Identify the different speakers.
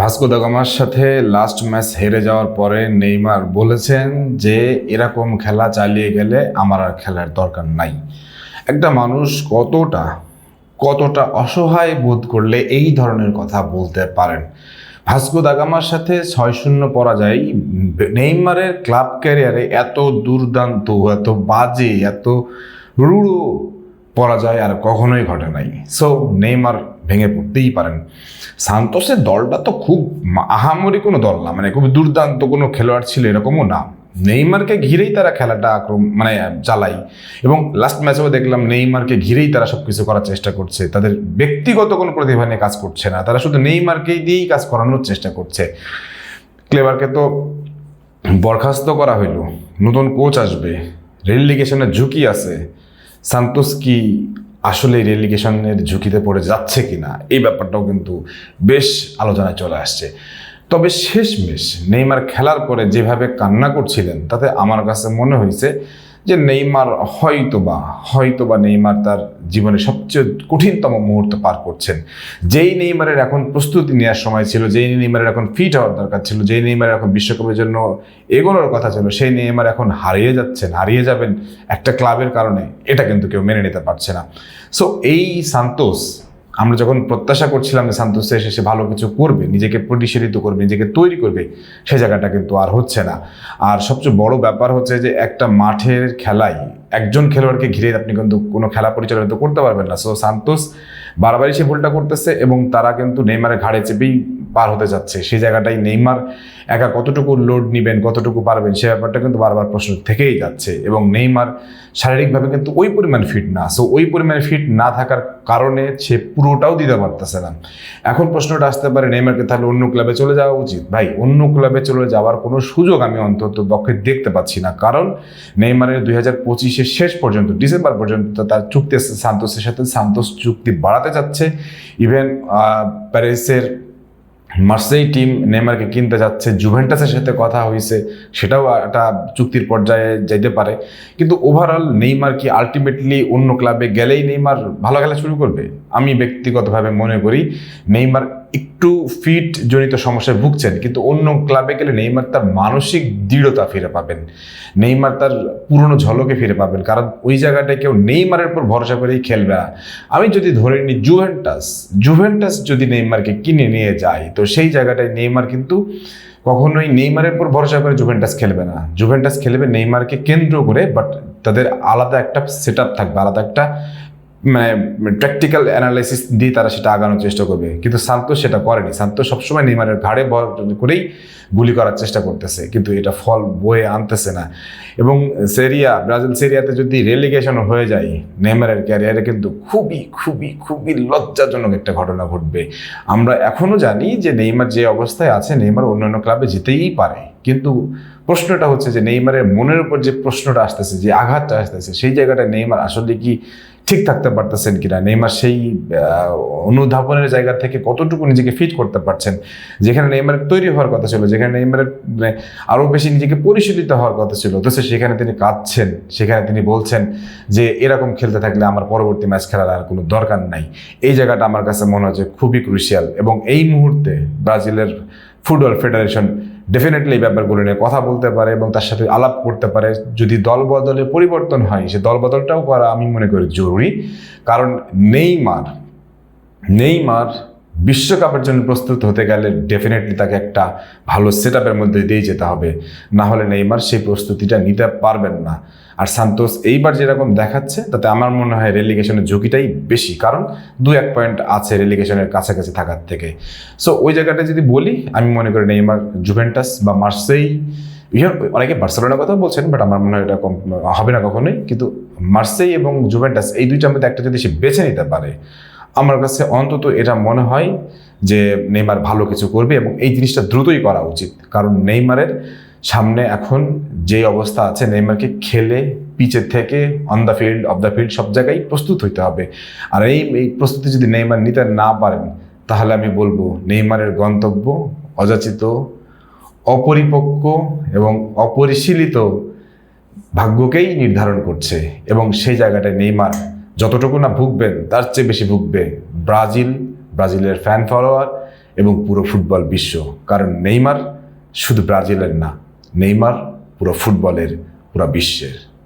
Speaker 1: Vasco da গামার সাথে last match হেরে যাওয়ার পরে নেইমার বলেছেন যে, এরকম খেলা চালিয়ে গেলে আমার আর খেলার দরকার নাই। একটা মানুষ কতটা কতটা অসহায় বোধ করলে এই ধরনের কথা বলতে পারেন। ভাস্কো দাগামার সাথে ছয় শূন্য পরাজয়, নেইমারের ক্লাব ক্যারিয়ারে এত দুর্দান্ত, এত বাজে, এত রুড়ো পরাজয় আর কখনোই ঘটে নাই। সো নেইমার ভেঙে পড়তেই পারেন। সান্তোসের দলটা তো খুব আহামরি কোনো দল না মানে খুব দুর্দান্ত কোনো খেলোয়াড় ছিল এরকমও না। নেইমারকে ঘিরেই তারা খেলাটা আক্রম মানে চালাই এবং লাস্ট ম্যাচেও দেখলাম নেইমারকে ঘিরেই তারা সব কিছু করার চেষ্টা করছে। তাদের ব্যক্তিগত কোনো প্রতিভা নিয়ে কাজ করছে না, তারা শুধু নেইমারকেই দিয়েই কাজ করানোর চেষ্টা করছে। ক্লেবারকে তো বরখাস্ত করা হইল, নতুন কোচ আসবে রেল লিগেশনের ঝুঁকি আছে। সান্তোস কি আসলে রেলিগেশনের ঝুঁকিতে পড়ে যাচ্ছে কিনা, এই ব্যাপারটাও কিন্তু বেশ আলোচনায় চলে আসছে। তবে শেষমেশ নেইমার খেলার পরে যেভাবে কান্না করছিলেন, তাতে আমার কাছে মনে হয়েছে যে নেইমার হয়তোবা হয়তোবা নেইমার তার জীবনে সবচেয়ে কঠিনতম মুহূর্ত পার করছেন। যেই নেইমারের এখন প্রস্তুতি নেওয়ার সময় ছিল, যেই নেইমারের এখন ফিট হওয়ার দরকার ছিল, যেই নেইমারের এখন বিশ্বকাপের জন্য এগোনোর কথা ছিল, সেই নেইমার এখন হারিয়ে যাচ্ছেন, হারিয়ে যাবেন একটা ক্লাবের কারণে, এটা কিন্তু কেউ মেনে নিতে পারছে না। সো এই সান্তোস আমরা যখন প্রত্যাশা করছিলাম যে সান্তোস এসে সে ভালো কিছু করবে, নিজেকে পরিশীলিত করবে, নিজেকে তৈরি করবে, সে জায়গাটা কিন্তু আর হচ্ছে না। আর সবচেয়ে বড় ব্যাপার হচ্ছে যে একটা মাঠের খেলায় একজন খেলোয়াড়কে ঘিরে আপনি কিন্তু কোনো খেলা পরিচালিত করতে পারবেন না। সো সান্তোস বারবারই সে ভুলটা করতেছে এবং তারা কিন্তু নেইমারের ঘাড়ে চেপেই পার হতে যাচ্ছে। সেই জায়গাটাই নেইমার একা কতটুকু লোড নেবেন, কতটুকু পারবেন, সে ব্যাপারটা কিন্তু বারবার প্রশ্ন থেকেই যাচ্ছে এবং নেইমার শারীরিকভাবে কিন্তু ওই পরিমাণ ফিট না। সো ওই পরিমাণে ফিট না থাকার কারণে সে পুরোটাও দিতে পারতেছে না। এখন প্রশ্নটা আসতে পারে, নেইমারকে তাহলে অন্য ক্লাবে চলে যাওয়া উচিত? ভাই, অন্য ক্লাবে চলে যাওয়ার কোনো সুযোগ আমি অন্তত পক্ষে দেখতে পাচ্ছি না। কারণ নেইমারের দুই হাজার পঁচিশের শেষ পর্যন্ত, ডিসেম্বর পর্যন্ত তার চুক্তি সান্তোসের সাথে সান্তোস চুক্তি বাড়াতে যাচ্ছে। ইভেন প্যারিসের মার্সেই টিম নেমারকে কিনতে যাচ্ছে। জুভেন্টাসের সাথে কথা হয়েছে, সেটাও একটা চুক্তির পর্যায়ে যাইতে পারে। কিন্তু ওভারঅল নেইমার কি আলটিমেটলি অন্য ক্লাবে গেলেই নেইমার ভালো খেলা শুরু করবে? আমি ব্যক্তিগতভাবে মনে করি নেইমার একটু ফিট জনিত সমস্যায় ভুগছেন, কিন্তু অন্য ক্লাবে গেলে নেইমার তার মানসিক দৃঢ়তা ফিরে পাবেন। নেইমার তার পুরনো ঝলকে ফিরে পাবেন, কারণ ওই জায়গাটায় কেউ নেইমারের উপর ভরসা করেই খেলবে না। আমি যদি ধরে নিই জুভেন্টাস জুভেন্টাস যদি নেইমারকে কিনে নিয়ে যায়, তো সেই জায়গাটায় নেইমার কিন্তু কখনোই নেইমারের উপর ভরসা করে জুভেন্টাস খেলবে না। জুভেন্টাস খেলবে নেইমারকে কেন্দ্র করে বাট তাদের আলাদা একটা সেট থাকবে, আলাদা একটা মানে প্র্যাকটিক্যাল অ্যানালাইসিস দিয়ে তারা সেটা আগানোর চেষ্টা করবে। কিন্তু সান্তোষ সেটা করেনি। সান্তোষ সবসময় নেইমারের ঘাড়ে ভর করেই গুলি করার চেষ্টা করতেছে। কিন্তু এটা ফল বয়ে আনতেছে না। এবং সেরিয়া, ব্রাজিল সেরিয়াতে যদি রেলিগেশন হয়ে যায়, নেইমারের ক্যারিয়ারে কিন্তু খুবই খুবই খুবই লজ্জাজনক একটা ঘটনা ঘটবে। আমরা এখনও জানি যে নেইমার যে অবস্থায় আছে, নেইমার অন্যান্য ক্লাবে যেতেই পারে। কিন্তু প্রশ্নটা হচ্ছে যে নেইমারের মনের উপর যে প্রশ্নটা আসতেছে যে আঘাতটা আসতেছে সেই জায়গাটা নেইমার আসলে কি ঠিক থাকতে পারতেছেন কিনা? নেইমার সেই অনুধাবনের জায়গা থেকে কতটুকু নিজেকে ফিট করতে পারছেন? যেখানে নেইমারের তৈরি হওয়ার কথা ছিল যেখানে নেইমারের মানে, আরও বেশি নিজেকে পরিশীলিত হওয়ার কথা ছিল অথচ সেখানে তিনি কাঁদছেন সেখানে তিনি বলছেন যে এরকম খেলতে থাকলে আমার পরবর্তী ম্যাচ খেলার আর কোনো দরকার নাই। এই জায়গাটা আমার কাছে মনে হচ্ছে খুবই ক্রুশিয়াল এবং এই মুহূর্তে ব্রাজিলের ফুটবল ফেডারেশন ডেফিনেটলি এই ব্যাপারগুলো নিয়ে কথা বলতে পারে এবং তার সাথে আলাপ করতে পারে। যদি দল বদলে পরিবর্তন হয়, সে দল বদলটাও করা আমি মনে করি জরুরি। কারণ নেইমার নেইমার বিশ্বকাপের জন্য প্রস্তুত হতে গেলে ডেফিনেটলি তাকে একটা ভালো সেট মধ্যে দিয়ে যেতে হবে। না হলে নেইমার সেই প্রস্তুতিটা নিতে পারবেন না। আর সান্তোস এইবার যেরকম দেখাচ্ছে, তাতে আমার মনে হয় রেলিগেশনের ঝুঁকিটাই বেশি। কারণ দু এক পয়েন্ট আছে রেলিগেশনের কাছাকাছি থাকার থেকে। সো ওই জায়গাটা যদি বলি, আমি মনে করি নেইমার জুভেন্টাস বা মার্সেই অনেকে বার্সেলোনার কথা বলছেন বাট আমার মনে হয় এটা হবে না কখনোই। কিন্তু মার্সেই এবং জুভেন্টাস এই দুইটার মধ্যে একটা যদি সে বেছে নিতে পারে, আমার কাছে অন্তত এটা মনে হয় যে নেইমার ভালো কিছু করবে এবং এই জিনিসটা দ্রুতই করা উচিত। কারণ নেইমারের সামনে এখন যে অবস্থা আছে, নেইমারকে খেলে পিচের থেকে on the field of the field সব জায়গায় প্রস্তুত হইতে হবে। আর এই এই প্রস্তুতি যদি নেইমার নিতে না পারেন, তাহলে আমি বলব নেইমারের গন্তব্য অযাচিত, অপরিপক্ক এবং অপরিশীলিত ভাগ্যকেই নির্ধারণ করছে। এবং সেই জায়গাটায় নেইমার যতটুকু না ভুগবেন, তার চেয়ে বেশি ভুগবে ব্রাজিল, ব্রাজিলের ফ্যান ফলোয়ার এবং পুরো ফুটবল বিশ্ব। কারণ নেইমার শুধু ব্রাজিলের না নেইমার পুরো ফুটবলের পুরো বিশ্বের।